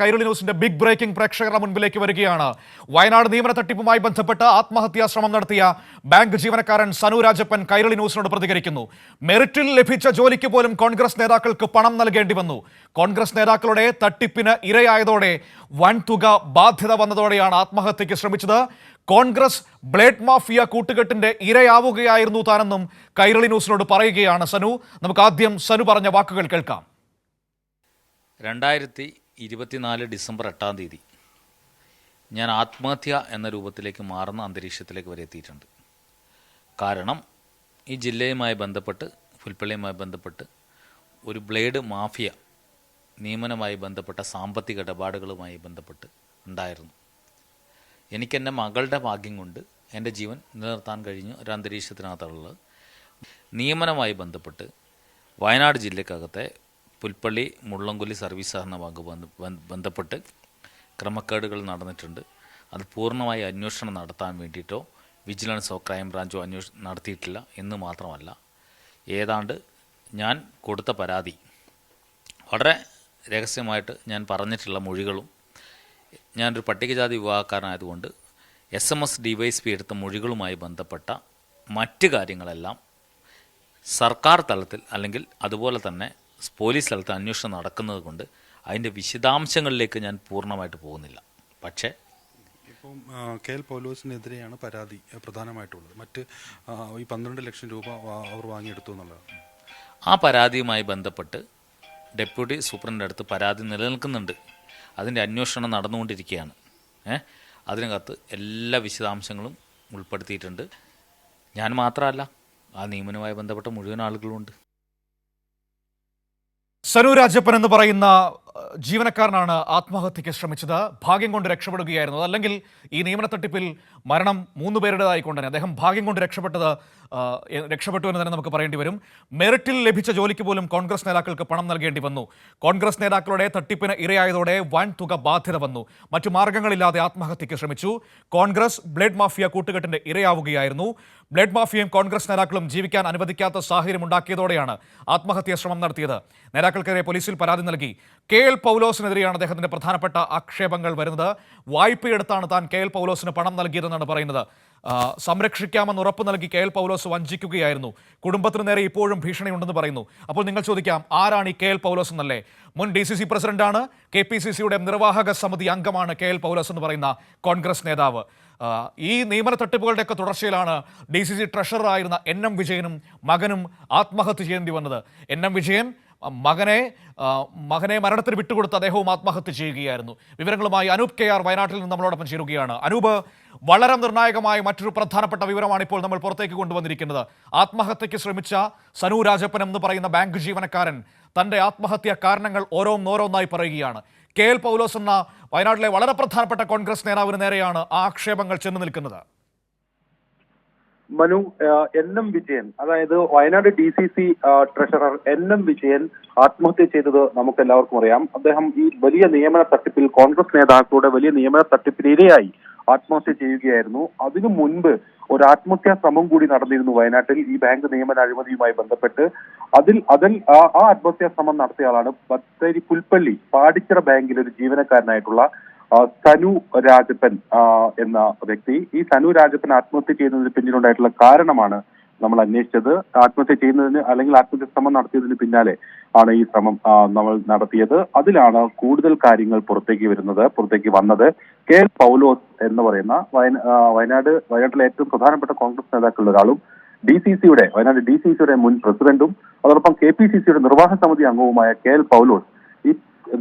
കൈരളി ന്യൂസിന്റെ big breaking പ്രേക്ഷകരുടെ മുൻപിലേക്ക് വരികയാണ്. വയനാട് നിയമന തട്ടിപ്പുമായി ബന്ധപ്പെട്ട് ആത്മഹത്യാ ശ്രമം നടത്തിയ ബാങ്ക് ജീവനക്കാരൻ സനു രാജപ്പൻ കൈരളി ന്യൂസിനോട് പ്രതികരിക്കുന്നു. മെറിറ്റിൽ ലഭിച്ച ജോലിക്ക് പോലും കോൺഗ്രസ് നേതാക്കൾക്ക് പണം നൽകേണ്ടി വന്നു. കോൺഗ്രസ് നേതാക്കളുടെ തട്ടിപ്പിന് ഇരയായതോടെ വൻ തുക ബാധ്യത വന്നതോടെയാണ് ആത്മഹത്യയ്ക്ക് ശ്രമിച്ചത്. കോൺഗ്രസ് ബ്ലേഡ് മാഫിയ കൂട്ടുകെട്ടിന്റെ ഇരയാവുകയായിരുന്നു താനെന്നും കൈരളി ന്യൂസിനോട് പറയുകയാണ് സനു. നമുക്ക് ആദ്യം സനു പറഞ്ഞ വാക്കുകൾ കേൾക്കാം. രണ്ടായിരത്തി ഇരുപത്തിനാല് ഡിസംബർ എട്ടാം തീയതി ഞാൻ ആത്മഹത്യ എന്ന രൂപത്തിലേക്ക് മാറുന്ന അന്തരീക്ഷത്തിലേക്ക് വരെ എത്തിയിട്ടുണ്ട്. കാരണം ഈ ജില്ലയുമായി ബന്ധപ്പെട്ട് പുൽപ്പള്ളിയുമായി ബന്ധപ്പെട്ട് ഒരു ബ്ലേഡ് മാഫിയ നിയമനവുമായി ബന്ധപ്പെട്ട സാമ്പത്തിക ഇടപാടുകളുമായി ബന്ധപ്പെട്ട് ഉണ്ടായിരുന്നു. എനിക്കെന്റെ മകളുടെ ഭാഗ്യം കൊണ്ട് എന്റെ ജീവൻ നിലനിർത്താൻ കഴിഞ്ഞു ഒരു അന്തരീക്ഷത്തിനകത്തുള്ളത് നിയമനവുമായി ബന്ധപ്പെട്ട് വയനാട് ജില്ലക്കകത്തെ പുൽപ്പള്ളി മുള്ളംകൊല്ലി സർവീസ് സഹകരണ ബാങ്ക് ബന്ധ- ബന്ധ- ബന്ധപ്പെട്ട് ക്രമക്കേടുകൾ നടന്നിട്ടുണ്ട്. അത് പൂർണമായി അന്വേഷണം നടത്താൻ വേണ്ടിയിട്ടോ വിജിലൻസോ ക്രൈം ബ്രാഞ്ചോ അന്വേഷ നടത്തിയിട്ടില്ല എന്ന് മാത്രമല്ല. ഏതാണ്ട് ഞാൻ കൊടുത്ത പരാതി. വളരെ രഹസ്യമായിട്ട് ഞാൻ പറഞ്ഞിട്ടുള്ള മൊഴികളും ഞാനൊരു പട്ടികജാതി വിഭാഗക്കാരനായതുകൊണ്ട് S M S D Y P എടുത്ത മൊഴികളുമായി ബന്ധപ്പെട്ട മറ്റ് കാര്യങ്ങളെല്ലാം സർക്കാർ തലത്തിൽ അല്ലെങ്കിൽ അതുപോലെ തന്നെ പോലീസ് സ്ഥലത്ത് അന്വേഷണം നടക്കുന്നത് കൊണ്ട് അതിന്റെ വിശദാംശങ്ങളിലേക്ക് ഞാൻ പൂർണമായിട്ട് പോകുന്നില്ല. പക്ഷേ ഇപ്പം കെ എൽ പൗലോസിനെതിരെയാണ് പരാതി പ്രധാനമായിട്ടുള്ളത്. മറ്റ് ഈ പന്ത്രണ്ട് ലക്ഷം രൂപ അവർ വാങ്ങിയെടുത്തു എന്നുള്ളത് ആ പരാതിയുമായി ബന്ധപ്പെട്ട് ഡെപ്യൂട്ടി സൂപ്രണ്ടിന്റെ അടുത്ത് പരാതി നിലനിൽക്കുന്നുണ്ട്. അതിന്റെ അന്വേഷണം നടന്നുകൊണ്ടിരിക്കുകയാണ്. ഏ? അതിനകത്ത് എല്ലാ വിശദാംശങ്ങളും ഉൾപ്പെടുത്തിയിട്ടുണ്ട്. ഞാൻ മാത്രമല്ല ആ നിയമനവുമായി ബന്ധപ്പെട്ട മുഴുവൻ ആളുകളുമുണ്ട് സനു രാജപ്പൻ എന്ന് പറയുന്ന ജീവനക്കാരനാണ് ആത്മഹത്യയ്ക്ക് ശ്രമിച്ചത്. ഭാഗ്യം കൊണ്ട് രക്ഷപ്പെടുകയായിരുന്നു. അല്ലെങ്കിൽ ഈ നിയമന തട്ടിപ്പിൽ മരണം മൂന്ന് പേരുടേതായിക്കൊണ്ട് തന്നെ. അദ്ദേഹം ഭാഗ്യം കൊണ്ട് രക്ഷപ്പെട്ടത് ആഹ്, എ- രക്ഷപ്പെട്ടു എന്ന് തന്നെ നമുക്ക് പറയേണ്ടി വരും. മെറിറ്റിൽ ലഭിച്ച ജോലിക്ക് പോലും കോൺഗ്രസ് നേതാക്കൾക്ക് പണം നൽകേണ്ടി വന്നു. കോൺഗ്രസ് നേതാക്കളുടെ തട്ടിപ്പിന് ഇരയായതോടെ വൻ തുക ബാധ്യത വന്നു. മറ്റു മാർഗങ്ങളില്ലാതെ ആത്മഹത്യയ്ക്ക് ശ്രമിച്ചു. കോൺഗ്രസ് ബ്ലഡ് മാഫിയ കൂട്ടുകെട്ടിന്റെ ഇരയാവുകയായിരുന്നു. ബ്ലഡ് മാഫിയയും കോൺഗ്രസ് നേതാക്കളും ജീവിക്കാൻ അനുവദിക്കാത്ത സാഹചര്യം ഉണ്ടാക്കിയതോടെയാണ് ആത്മഹത്യാ ശ്രമം നടത്തിയത്. നേതാക്കൾക്കെതിരെ പോലീസിൽ പരാതി നൽകി. കെ എൽ പൗലോസിനെതിരെയാണ് അദ്ദേഹത്തിന്റെ പ്രധാനപ്പെട്ട ആക്ഷേപങ്ങൾ വരുന്നത്. വായ്പയെടുത്താണ് താൻ കെ എൽ പൗലോസിന് പണം നൽകിയതെന്നാണ് പറയുന്നത്. സംരക്ഷിക്കാമെന്ന് ഉറപ്പ് നൽകി കെ എൽ പൗലോസ് വഞ്ചിക്കുകയായിരുന്നു. കുടുംബത്തിന് നേരെ ഇപ്പോഴും ഭീഷണിയുണ്ടെന്ന് പറയുന്നു. അപ്പോൾ നിങ്ങൾ ചോദിക്കാം ആരാണ് ഈ കെ എൽ പൗലോസ് എന്നല്ലേ? മുൻ ഡി സി സി പ്രസിഡന്റാണ് കെ പി സി സിയുടെ നിർവാഹക സമിതി അംഗമാണ് കെ എൽ പൗലോസ് എന്ന് പറയുന്ന കോൺഗ്രസ് നേതാവ്. ഈ നിയമന തട്ടിപ്പുകളുടെയൊക്കെ തുടർച്ചയിലാണ് ഡി സി സി ട്രഷററായിരുന്ന എൻ എം വിജയനും മകനും ആത്മഹത്യ ചെയ്യേണ്ടി വന്നത്. എൻ എം വിജയൻ മകനെ മകനെ മരണത്തിന് വിട്ടുകൊടുത്ത് അദ്ദേഹവും ആത്മഹത്യ ചെയ്യുകയായിരുന്നു. വിവരങ്ങളുമായി അനൂപ് കെ ആർ വയനാട്ടിൽ നിന്ന് നമ്മളോടൊപ്പം ചേരുകയാണ്. അനൂപ് വളരെ നിർണായകമായ മറ്റൊരു പ്രധാനപ്പെട്ട വിവരമാണ് ഇപ്പോൾ നമ്മൾ പുറത്തേക്ക് കൊണ്ടുവന്നിരിക്കുന്നത്. ആത്മഹത്യയ്ക്ക് ശ്രമിച്ച സനു രാജപ്പൻ എന്ന് പറയുന്ന ബാങ്ക് ജീവനക്കാരൻ തന്റെ ആത്മഹത്യാ കാരണങ്ങൾ ഓരോന്നോരോന്നായി പറയുകയാണ്. കെ എൽ പൗലോസ് എന്ന വയനാട്ടിലെ വളരെ പ്രധാനപ്പെട്ട കോൺഗ്രസ് നേതാവിന് നേരെയാണ് ആക്ഷേപങ്ങൾ ചെന്ന് നിൽക്കുന്നത്. മനു എൻ എം വിജയൻ അതായത് Wayanad D C C treasurer N M Vijayan ആത്മഹത്യ ചെയ്തത് നമുക്ക് എല്ലാവർക്കും അറിയാം. അദ്ദേഹം ഈ വലിയ നിയമന തട്ടിപ്പിൽ കോൺഗ്രസ് നേതാക്കളുടെ വലിയ നിയമന തട്ടിപ്പിന് ഇരയായി ആത്മഹത്യ ചെയ്യുകയായിരുന്നു. അതിനു മുൻപ് ഒരു ആത്മഹത്യാ ശ്രമം കൂടി നടന്നിരുന്നു വയനാട്ടിൽ. ഈ ബാങ്ക് നിയമന അഴിമതിയുമായി ബന്ധപ്പെട്ട് അതിൽ അതിൽ ആ ആത്മഹത്യാ ശ്രമം നടത്തിയ ആളാണ് ബത്തേരി പുൽപ്പള്ളി പാടിച്ചിറ ബാങ്കിൽ ഒരു ജീവനക്കാരനായിട്ടുള്ള സനു രാജപ്പൻ എന്ന വ്യക്തി. ഈ സനു രാജപ്പൻ ആത്മഹത്യ ചെയ്യുന്നതിന് പിന്നിലുണ്ടായിട്ടുള്ള കാരണമാണ് നമ്മൾ അന്വേഷിച്ചത്. ആത്മഹത്യ ചെയ്യുന്നതിന് അല്ലെങ്കിൽ ആത്മഹത്യ ശ്രമം നടത്തിയതിന് പിന്നാലെ ആണ് ഈ ശ്രമം നമ്മൾ നടത്തിയത്. അതിലാണ് കൂടുതൽ കാര്യങ്ങൾ പുറത്തേക്ക് വരുന്നത് പുറത്തേക്ക് വന്നത്. കെ പൗലോസ് എന്ന് പറയുന്ന വയനാട് വയനാട്ടിലെ ഏറ്റവും പ്രധാനപ്പെട്ട കോൺഗ്രസ് നേതാക്കളിൽ ഒരാളും ഡി സി സിയുടെ വയനാട് ഡി സി സിയുടെ മുൻ പ്രസിഡന്റും അതോടൊപ്പം കെ പി സി സിയുടെ നിർവാഹക സമിതി അംഗവുമായ കെ എൽ പൗലോസ് ഈ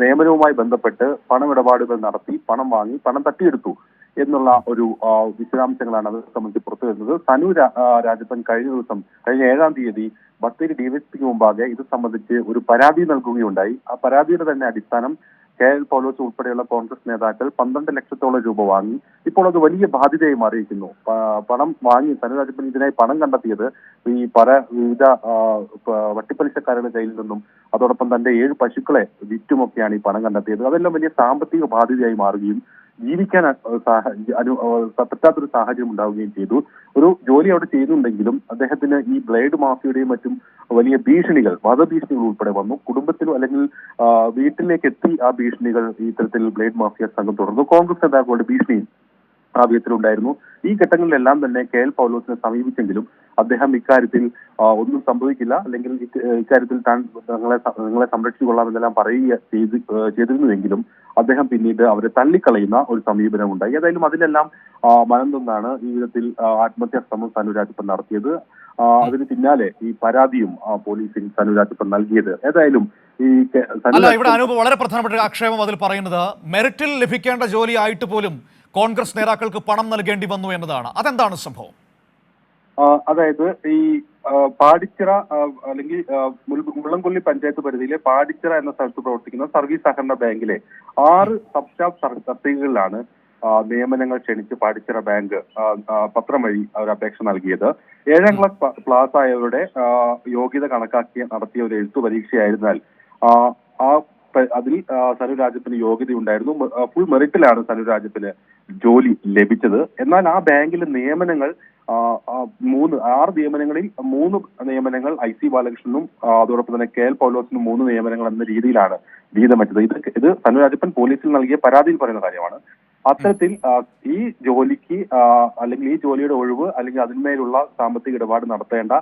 നിയമനവുമായി ബന്ധപ്പെട്ട് പണമിടപാടുകൾ നടത്തി പണം വാങ്ങി പണം തട്ടിയെടുത്തു. എന്നുള്ള ഒരു വിശദാംശങ്ങളാണ് അത് സംബന്ധിച്ച് പുറത്തു വരുന്നത്. സനു രാജപ്പൻ കഴിഞ്ഞ ദിവസം കഴിഞ്ഞ ഏഴാം തീയതി ബത്തേരി ഡിവൈഎസ്പിക്ക് മുമ്പാകെ ഇത് സംബന്ധിച്ച് ഒരു പരാതി നൽകുകയുണ്ടായി. ആ പരാതിയുടെ തന്നെ അടിസ്ഥാനം കെ എൽ പൗലോസ് ഉൾപ്പെടെയുള്ള കോൺഗ്രസ് നേതാക്കൾ പന്ത്രണ്ട് ലക്ഷത്തോളം രൂപ വാങ്ങി. ഇപ്പോൾ അത് വലിയ ബാധ്യതയായി മാറിയിരിക്കുന്നു. പണം വാങ്ങി സനു രാജപ്പൻ ഇതിനായി പണം കണ്ടെത്തിയത് ഈ പല വിവിധ വട്ടിപ്പലിശക്കാരുടെ കയ്യിൽ നിന്നും അതോടൊപ്പം തന്റെ ഏഴ് പശുക്കളെ വിറ്റുമൊക്കെയാണ് ഈ പണം കണ്ടെത്തിയത്. അതെല്ലാം വലിയ സാമ്പത്തിക ബാധ്യതയായി മാറുകയും ജീവിക്കാൻ പറ്റാത്തൊരു സാഹചര്യം ഉണ്ടാവുകയും ചെയ്തു. ഒരു ജോലി അവിടെ ചെയ്യുന്നുണ്ടെങ്കിലും അദ്ദേഹത്തിന് ഈ ബ്ലേഡ് മാഫിയുടെയും മറ്റും വലിയ ഭീഷണികൾ വധഭീഷണികൾ ഉൾപ്പെടെ വന്നു. കുടുംബത്തിലും അല്ലെങ്കിൽ വീട്ടിലേക്ക് എത്തി ആ ഭീഷണികൾ ഇത്തരത്തിൽ ബ്ലേഡ് മാഫിയ സംഘം തുടർന്നു. കോൺഗ്രസ് നേതാക്കളുടെ ഭീഷണിയും ആ വിധത്തിലുണ്ടായിരുന്നു. ഈ ഘട്ടങ്ങളിലെല്ലാം തന്നെ കെ എൽ പൗലോസിനെ സമീപിച്ചെങ്കിലും അദ്ദേഹം ഇക്കാര്യത്തിൽ ഒന്നും സംഭവിക്കില്ല. അല്ലെങ്കിൽ ഇക്ക- ഇക്കാര്യത്തിൽ താൻ നിങ്ങളെ നിങ്ങളെ സംരക്ഷിച്ചുകൊള്ളാമെന്നെല്ലാം പറയുക ചെയ്ത് ചെയ്തിരുന്നുവെങ്കിലും അദ്ദേഹം പിന്നീട് അവരെ തള്ളിക്കളയുന്ന ഒരു സമീപനം ഉണ്ടായി ഏതായാലും അതിലെല്ലാം മനംതൊന്നാണ് ഈ വിധത്തിൽ ആത്മഹത്യാ ശ്രമം സനുരാജപ്പൻ നടത്തിയത്. അതിന് പിന്നാലെ ഈ പരാതിയും പോലീസിന് സനുരാജപ്പൻ നൽകിയത്. ഏതായാലും ഈ അല്ല ഇവിടെ അനൂപ് വളരെ പ്രധാനപ്പെട്ട ആക്ഷേപം അതിൽ പറയുന്നത്. മെറിറ്റിൽ ലഭിക്കേണ്ട ജോലി ആയിട്ട് പോലും കോൺഗ്രസ് നേതാക്കൾക്ക് പണം നൽകേണ്ടി വന്നു എന്നതാണ്. അതെന്താണ് സംഭവം? അതായത് ഈ പാടിച്ചിറ അല്ലെങ്കിൽ മുള്ളംകൊല്ലി പഞ്ചായത്ത് പരിധിയിലെ പാടിച്ചിറ എന്ന സ്ഥലത്ത് പ്രവർത്തിക്കുന്ന സർവീസ് സഹകരണ ബാങ്കിലെ ആറ് സബ് സ്റ്റാഫ് തസ്തികകളിലാണ് നിയമനങ്ങൾ ക്ഷണിച്ച് പാടിച്ചിറ ബാങ്ക് പത്രം വഴി അവർ അപേക്ഷ നൽകിയത്. ഏഴാം ക്ലാസ് ക്ലാസ് ആയവരുടെ യോഗ്യത കണക്കാക്കി നടത്തിയ ഒരു എഴുത്തു പരീക്ഷയായിരുന്നാൽ ആ, അതിൽ സനു യോഗ്യതയുണ്ടായിരുന്നു. ഫുൾ മെറിറ്റിലാണ് സനു ജോലി ലഭിച്ചത്. എന്നാൽ ആ ബാങ്കിലെ നിയമനങ്ങൾ മൂന്ന് ആറ് നിയമനങ്ങളിൽ മൂന്ന് നിയമനങ്ങൾ ഐ സി ബാലകൃഷ്ണനും അതോടൊപ്പം തന്നെ കെ എൽ പൗലോസിനും മൂന്ന് നിയമനങ്ങൾ എന്ന രീതിയിലാണ് വിഹിതം വെച്ചത് ഇത് ഇത് സനുരാജപ്പൻ പോലീസിൽ നൽകിയ പരാതിയിൽ പറയുന്ന കാര്യമാണ്. അത്തരത്തിൽ ഈ ജോലിക്ക് അല്ലെങ്കിൽ ഈ ജോലിയുടെ ഒഴിവ് അല്ലെങ്കിൽ അതിന്മേലുള്ള സാമ്പത്തിക ഇടപാട് നടത്തേണ്ട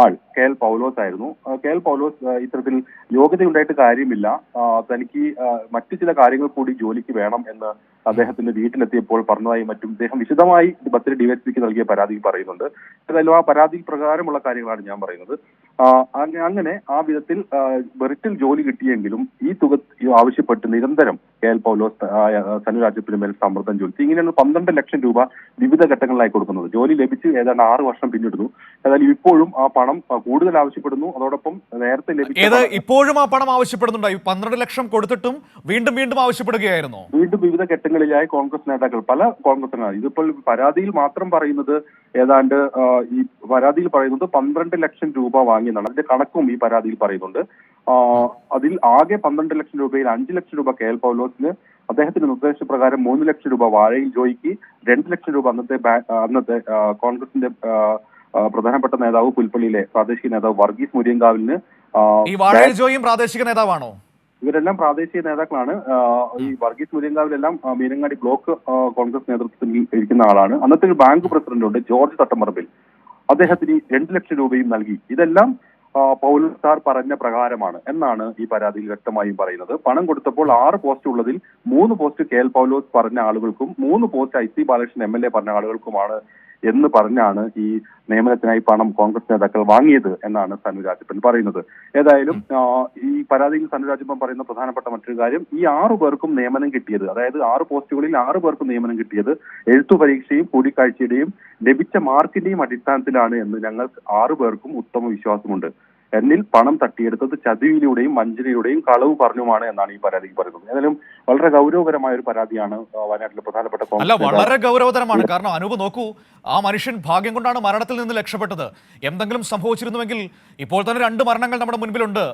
ആൾ കെ എൽ പൗലോസ് ആയിരുന്നു. കെ എൽ പൗലോസ് ഇത്തരത്തിൽ യോഗ്യതയുണ്ടായിട്ട് കാര്യമില്ല. തനിക്ക് മറ്റു ചില കാര്യങ്ങൾ കൂടി ജോലിക്ക് വേണം എന്ന് അദ്ദേഹത്തിന്റെ വീട്ടിലെത്തിയപ്പോൾ പറഞ്ഞതായി മറ്റും അദ്ദേഹം വിശദമായി ബത്തേരി ഡിവൈഎസ്പിക്ക് നൽകിയ പരാതിയിൽ പറയുന്നുണ്ട്. ഏതായാലും ആ പരാതി പ്രകാരമുള്ള കാര്യങ്ങളാണ് ഞാൻ പറയുന്നത്. അങ്ങനെ ആ വിധത്തിൽ ബെറിറ്റിൽ ജോലി കിട്ടിയെങ്കിലും ഈ തുക ആവശ്യപ്പെട്ട് നിരന്തരം കെ എൽ പൗലോസ് സനുരാജപ്പിന് മേൽ സമ്മർദ്ദം ചൊലുത്തി ഇങ്ങനെയാണ് പന്ത്രണ്ട് ലക്ഷം രൂപ വിവിധ ഘട്ടങ്ങളിലായി കൊടുക്കുന്നത്. ജോലി ലഭിച്ച് ഏതാണ്ട് ആറ് വർഷം പിന്നിടുന്നു. ഏതായാലും ഇപ്പോഴും ആ പണം കൂടുതൽ ആവശ്യപ്പെടുന്നു. അതോടൊപ്പം നേരത്തെ ലഭിച്ച ഇപ്പോഴും ആ പണം ആവശ്യപ്പെടുന്നുണ്ടായി പന്ത്രണ്ട് ലക്ഷം കൊടുത്തിട്ടും വീണ്ടും വീണ്ടും ആവശ്യപ്പെടുകയായിരുന്നു? വീണ്ടും വിവിധ ഘട്ടങ്ങളിലായി കോൺഗ്രസ് നേതാക്കൾ പല കോൺഗ്രസ് നേതാക്കൾ ഇതിപ്പോൾ പരാതിയിൽ മാത്രം പറയുന്നത് ഏതാണ്ട് ഈ പരാതിയിൽ പറയുന്നത് പന്ത്രണ്ട് ലക്ഷം രൂപ വാങ്ങിയെന്നാണ്. അതിന്റെ കണക്കും ഈ പരാതിയിൽ പറയുന്നുണ്ട്. അതിൽ ആകെ പന്ത്രണ്ട് ലക്ഷം രൂപയിൽ അഞ്ച് ലക്ഷം രൂപ കെ എൽ പൗലോസിന് അദ്ദേഹത്തിന്റെ നിർദ്ദേശപ്രകാരം മൂന്ന് ലക്ഷം രൂപ വാഴയിൽ ജോയിക്ക് രണ്ട് ലക്ഷം രൂപ അന്നത്തെ അന്നത്തെ കോൺഗ്രസിന്റെ പ്രധാനപ്പെട്ട നേതാവ് പുൽപ്പള്ളിയിലെ പ്രാദേശിക നേതാവ് വർഗീസ് മുരിയങ്കാവിന് ആ, ഈ വാഴയിൽ ജോയും പ്രാദേശിക നേതാവാണോ? ഇവരെല്ലാം പ്രാദേശിക നേതാക്കളാണ്. ഈ വർഗീസ് മുരിയങ്കാവിലെല്ലാം മീനങ്ങാടി ബ്ലോക്ക് കോൺഗ്രസ് നേതൃത്വത്തിൽ ഇരിക്കുന്ന ആളാണ്. അന്നത്തെ ഒരു ബാങ്ക് പ്രസിഡന്റ് ഉണ്ട് ജോർജ് തട്ടമറബിൽ അദ്ദേഹത്തിന് രണ്ടു ലക്ഷം രൂപയും നൽകി. ഇതെല്ലാം പൗലസാർ പൗലോസ് സാർ പറഞ്ഞ പ്രകാരമാണ് എന്നാണ് ഈ പരാതിയിൽ വ്യക്തമായും പറയുന്നത്. പണം കൊടുത്തപ്പോൾ ആറ് പോസ്റ്റ് ഉള്ളതിൽ മൂന്ന് പോസ്റ്റ് കെ എൽ പൗലോസ് പറഞ്ഞ ആളുകൾക്കും മൂന്ന് post I C Balakrishnan M L A പറഞ്ഞ ആളുകൾക്കുമാണ് എന്ന് പറഞ്ഞാണ് ഈ നിയമനത്തിനായി പണം കോൺഗ്രസ് നേതാക്കൾ വാങ്ങിയത് എന്നാണ് സനു രാജപ്പൻ പറയുന്നത്. ഏതായാലും ഈ പരാതിയിൽ സനു രാജപ്പൻ പറയുന്ന പ്രധാനപ്പെട്ട മറ്റൊരു കാര്യം ഈ ആറു പേർക്കും നിയമനം കിട്ടിയത് അതായത് ആറ് പോസ്റ്റുകളിൽ ആറു പേർക്കും നിയമനം കിട്ടിയത് എഴുത്തു പരീക്ഷയും കൂടിക്കാഴ്ചയുടെയും ലഭിച്ച മാർക്കിന്റെയും അടിസ്ഥാനത്തിലാണ് എന്ന് ഞങ്ങൾ ആറു പേർക്കും ഉത്തമ വിശ്വാസമുണ്ട് എന്നിൽ പണം തട്ടിയെടുത്തത് ചതിവിലൂടെയും വഞ്ചനയിലൂടെയും കളവ് പറഞ്ഞുമാണ് എന്നാണ് ഈ പരാതിയിൽ പറയുന്നത്. ഏതായാലും വളരെ ഗൗരവകരമായ ഒരു പരാതിയാണ് വയനാട്ടിലെ പ്രധാനപ്പെട്ട അല്ല വളരെ ഗൗരവതരമാണ്. കാരണം അനൂപ് നോക്കൂ ആ മനുഷ്യൻ ഭാഗ്യം കൊണ്ടാണ് മരണത്തിൽ നിന്ന് രക്ഷപ്പെട്ടത്. എന്തെങ്കിലും സംഭവിച്ചിരുന്നുവെങ്കിൽ ഇപ്പോൾ തന്നെ രണ്ട് മരണങ്ങൾ നമ്മുടെ മുൻപിലുണ്ട്.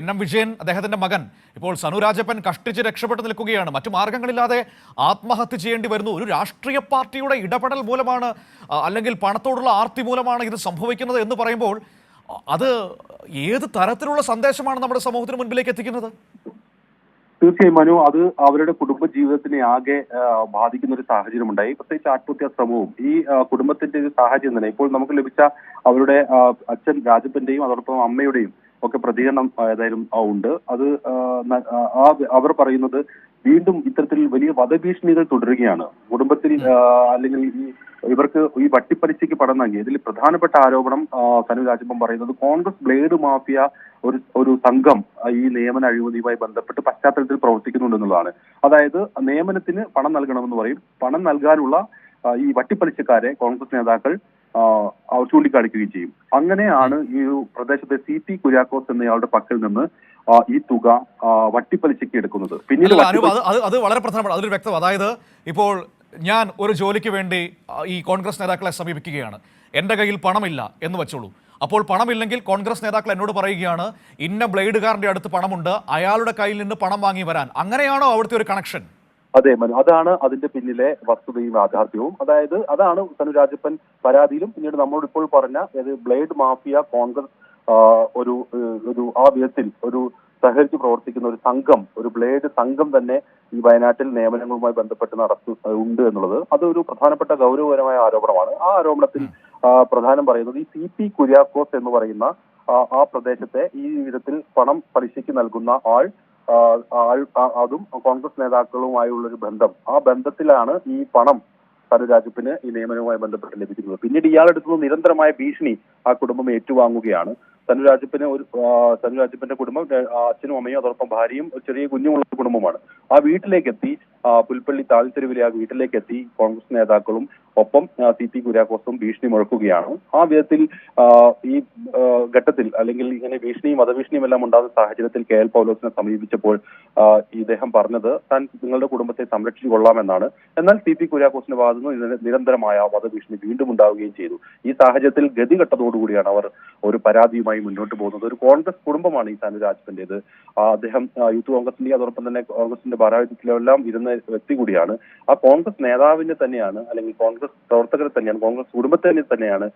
എൻ എം വിജയൻ അദ്ദേഹത്തിന്റെ മകൻ. ഇപ്പോൾ സനു രാജപ്പൻ കഷ്ടിച്ച് രക്ഷപ്പെട്ട് നിൽക്കുകയാണ്. മറ്റു മാർഗങ്ങളില്ലാതെ ആത്മഹത്യ ചെയ്യേണ്ടി വരുന്നു. ഒരു രാഷ്ട്രീയ പാർട്ടിയുടെ ഇടപെടൽ മൂലമാണ് അല്ലെങ്കിൽ പണത്തോടുള്ള ആർത്തി മൂലമാണ് ഇത് സംഭവിക്കുന്നത് എന്ന് പറയുമ്പോൾ അത് ഏത് തരത്തിലുള്ള സന്ദേശമാണ് നമ്മുടെ സമൂഹത്തിന് മുൻപിലേക്ക് എത്തിക്കുന്നത്? തീർച്ചയായും മനു. അത് അവരുടെ കുടുംബ ജീവിതത്തിനെ ആകെ ബാധിക്കുന്ന ഒരു സാഹചര്യം ഉണ്ടായി പ്രത്യേകിച്ച് ആത്മഹത്യാ ശ്രമവും ഈ കുടുംബത്തിന്റെ ഒരു സാഹചര്യം തന്നെ ഇപ്പോൾ നമുക്ക് ലഭിച്ച അവരുടെ അച്ഛൻ രാജപ്പന്റെയും അതോടൊപ്പം അമ്മയുടെയും ഒക്കെ പ്രതികരണം ഏതായാലും ഉണ്ട്. അത് അവർ പറയുന്നത് വീണ്ടും ഇത്തരത്തിൽ വലിയ വധഭീഷണികൾ തുടരുകയാണ്. കുടുംബത്തിൽ അല്ലെങ്കിൽ ഈ ഇവർക്ക് ഈ വട്ടിപ്പലിശയ്ക്ക് പണം നൽകി. ഇതിൽ പ്രധാനപ്പെട്ട ആരോപണം സനു രാജപ്പൻ പറയുന്നത് കോൺഗ്രസ് ബ്ലേഡ് മാഫിയ ഒരു ഒരു സംഘം ഈ നിയമന അഴിമതിയുമായി ബന്ധപ്പെട്ട് പശ്ചാത്തലത്തിൽ പ്രവർത്തിക്കുന്നുണ്ടെന്നുള്ളതാണ് അതായത് നിയമനത്തിന് പണം നൽകണമെന്ന് പറയും. പണം നൽകാനുള്ള ഈ വട്ടിപ്പലിശക്കാരെ കോൺഗ്രസ് നേതാക്കൾ ചൂണ്ടിക്കാണിക്കുകയും ചെയ്യും. അങ്ങനെയാണ് ഈ പ്രദേശത്തെ സി പി കുര്യാക്കോസ് എന്നയാളുടെ പക്കൽ നിന്ന് ഈ തുക വട്ടിപ്പലിശയ്ക്ക് എടുക്കുന്നത്. പിന്നീട് അത് വളരെ പ്രധാനപ്പെട്ട അതൊരു വ്യക്തം അതായത് ഇപ്പോൾ ഞാൻ ഒരു ജോലിക്ക് വേണ്ടി ഈ കോൺഗ്രസ് നേതാക്കളെ സമീപിക്കുകയാണ്. എന്റെ കയ്യിൽ പണമില്ല എന്ന് വെച്ചോളൂ. അപ്പോൾ പണമില്ലെങ്കിൽ കോൺഗ്രസ് നേതാക്കൾ എന്നോട് പറയുകയാണ് ഇന്ന ബ്ലേഡുകാരന്റെ അടുത്ത് പണമുണ്ട് അയാളുടെ കയ്യിൽ നിന്ന് പണം വാങ്ങി വരാൻ. അങ്ങനെയാണോ അവിടുത്തെ ഒരു കണക്ഷൻ? അതെ മനു അതാണ് അതിന്റെ പിന്നിലെ വസ്തുതയും യാഥാർത്ഥ്യവും. അതായത് അതാണ് സനു രാജപ്പൻ പരാതിയിലും പിന്നീട് നമ്മളോട് ഇപ്പോൾ പറഞ്ഞ ബ്ലേഡ് മാഫിയ കോൺഗ്രസ് ഒരു ഒരു ആ വിധത്തിൽ ഒരു സഹകരിച്ച് പ്രവർത്തിക്കുന്ന ഒരു സംഘം ഒരു ബ്ലേഡ് സംഘം തന്നെ ഈ വയനാട്ടിൽ നിയമനങ്ങളുമായി ബന്ധപ്പെട്ട് നടത്തു ഉണ്ട് എന്നുള്ളത് അതൊരു പ്രധാനപ്പെട്ട ഗൗരവകരമായ ആരോപണമാണ്. ആ ആരോപണത്തിൽ പ്രധാനം പറയുന്നത് ഈ സി പി കുര്യാക്കോസ് എന്ന് പറയുന്ന ആ, പ്രദേശത്തെ ഈ വിധത്തിൽ പണം പലിശയ്ക്ക് നൽകുന്ന ആൾ അതും കോൺഗ്രസ് നേതാക്കളുമായുള്ള ഒരു ബന്ധം. ആ ബന്ധത്തിലാണ് ഈ പണം രാജ്യത്തിന് ഈ നിയമനവുമായി ബന്ധപ്പെട്ട് ലഭിക്കുന്നത് പിന്നീട് ഇയാളെടുത്തുനിന്ന് നിരന്തരമായ ഭീഷണി ആ കുടുംബം ഏറ്റുവാങ്ങുകയാണ്. സനു രാജപ്പിന് ഒരു ആ, സനു രാജപ്പിന്റെ കുടുംബം അച്ഛനും അമ്മയും അതോടൊപ്പം ഭാര്യയും ഒരു ചെറിയ കുഞ്ഞുമുള്ള കുടുംബമാണ്. ആ വീട്ടിലേക്കെത്തി പുൽപ്പള്ളി താഴ്ത്തെരുവിലെ ആ വീട്ടിലേക്ക് എത്തി കോൺഗ്രസ് നേതാക്കളും ഒപ്പം സി പി കുര്യാക്കോസും ഭീഷണി മുഴക്കുകയാണ്. ആ വിധത്തിൽ ഈ ഘട്ടത്തിൽ അല്ലെങ്കിൽ ഇങ്ങനെ ഭീഷണിയും വധഭീഷണിയും എല്ലാം ഉണ്ടാകുന്ന സാഹചര്യത്തിൽ കെ എൽ പൗലോസിനെ സമീപിച്ചപ്പോൾ ഇദ്ദേഹം പറഞ്ഞത് താൻ നിങ്ങളുടെ കുടുംബത്തെ സംരക്ഷിച്ചു കൊള്ളാമെന്നാണ്. എന്നാൽ സി പി കുര്യാക്കോസിന്റെ ഭാഗത്തു നിന്ന് നിരന്തരമായ വധഭീഷണി വീണ്ടും ഉണ്ടാവുകയും ചെയ്തു. ഈ സാഹചര്യത്തിൽ ഗതികെട്ടതോടുകൂടിയാണ് അവർ ഒരു പരാതിയുമായി മുന്നോട്ട് പോകുന്നത്. ഒരു കോൺഗ്രസ് കുടുംബമാണ് ഈ താനു രാജ്പന്റേത് അദ്ദേഹം യൂത്ത് കോൺഗ്രസിന്റെ അതോടൊപ്പം തന്നെ കോൺഗ്രസിന്റെ ഭാരവാഹിത്വത്തിലെല്ലാം ഇരുന്ന വ്യക്തി കൂടിയാണ്. ആ കോൺഗ്രസ് നേതാവിനെ തന്നെയാണ് അല്ലെങ്കിൽ കോൺഗ്രസ് പ്രവർത്തകരെ തന്നെയാണ് കോൺഗ്രസ് കുടുംബത്തെ തന്നെയാണ്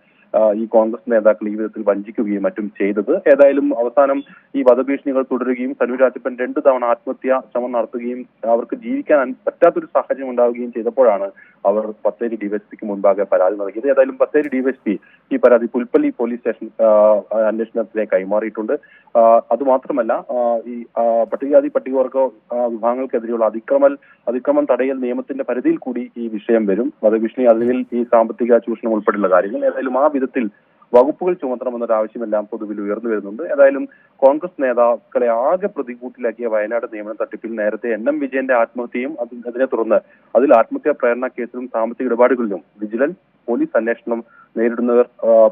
ഈ കോൺഗ്രസ് നേതാക്കൾ ഈ വിധത്തിൽ വഞ്ചിക്കുകയും മറ്റും ചെയ്തത്. ഏതായാലും അവസാനം ഈ വധഭീഷണികൾ തുടരുകയും സനു രാജപ്പൻ രണ്ടു തവണ ആത്മഹത്യാ ശ്രമം നടത്തുകയും അവർക്ക് ജീവിക്കാൻ പറ്റാത്തൊരു സാഹചര്യം ഉണ്ടാവുകയും ചെയ്തപ്പോഴാണ് അവർ ബത്തേരി ഡിവൈഎസ്പിക്ക് മുൻപാകെ പരാതി നൽകിയത് ഏതായാലും ബത്തേരി ഡിവൈഎസ്പി ഈ പരാതി പുൽപ്പള്ളി പോലീസ് സ്റ്റേഷൻ ആ, അന്വേഷണത്തിലേക്ക് കൈമാറിയിട്ടുണ്ട്. അതുമാത്രമല്ല ഈ പട്ടികജാതി പട്ടികവർഗ വിഭാഗങ്ങൾക്കെതിരെയുള്ള അതിക്രമൽ അതിക്രമം തടയൽ നിയമത്തിന്റെ പരിധിയിൽ കൂടി ഈ വിഷയം വരും. വധഭീഷണി അതിൽ ഈ സാമ്പത്തിക ചൂഷണം ഉൾപ്പെടെയുള്ള കാര്യങ്ങൾ ഏതായാലും ആ വിധത്തിൽ വകുപ്പുകൾ ചുമത്തണമെന്നൊരു ആവശ്യമെല്ലാം പൊതുവിൽ ഉയർന്നു വരുന്നുണ്ട്. ഏതായാലും കോൺഗ്രസ് നേതാക്കളെ ആകെ പ്രതികൂട്ടിലാക്കിയ വയനാട് നിയമന തട്ടിപ്പിൽ നേരത്തെ എൻ എം വിജയന്റെ ആത്മഹത്യയും അതിനെ തുടർന്ന് അതിൽ ആത്മഹത്യാ പ്രേരണ കേസിലും സാമ്പത്തിക ഇടപാടുകളിലും വിജിലൻസ് പോലീസ് അന്വേഷണം നേരിടുന്നവർ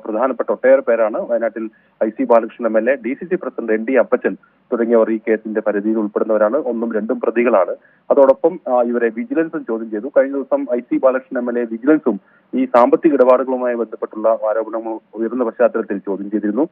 പ്രധാനപ്പെട്ട ഒട്ടേറെ പേരാണ്. വയനാട്ടിൽ I C Balakrishnan M L A D C C president N D Appachan തുടങ്ങിയവർ ഈ കേസിന്റെ പരിധിയിൽ ഉൾപ്പെടുന്നവരാണ്. ഒന്നും രണ്ടും പ്രതികളാണ്. അതോടൊപ്പം ഇവരെ വിജിലൻസും ചോദ്യം ചെയ്തു. കഴിഞ്ഞ ദിവസം I C Balakrishnan M L A വിജിലൻസും ഈ സാമ്പത്തിക ഇടപാടുകളുമായി ബന്ധപ്പെട്ടുള്ള ആരോപണങ്ങൾ ഉയർന്ന പശ്ചാത്തലത്തിൽ ചോദ്യം ചെയ്തിരുന്നു.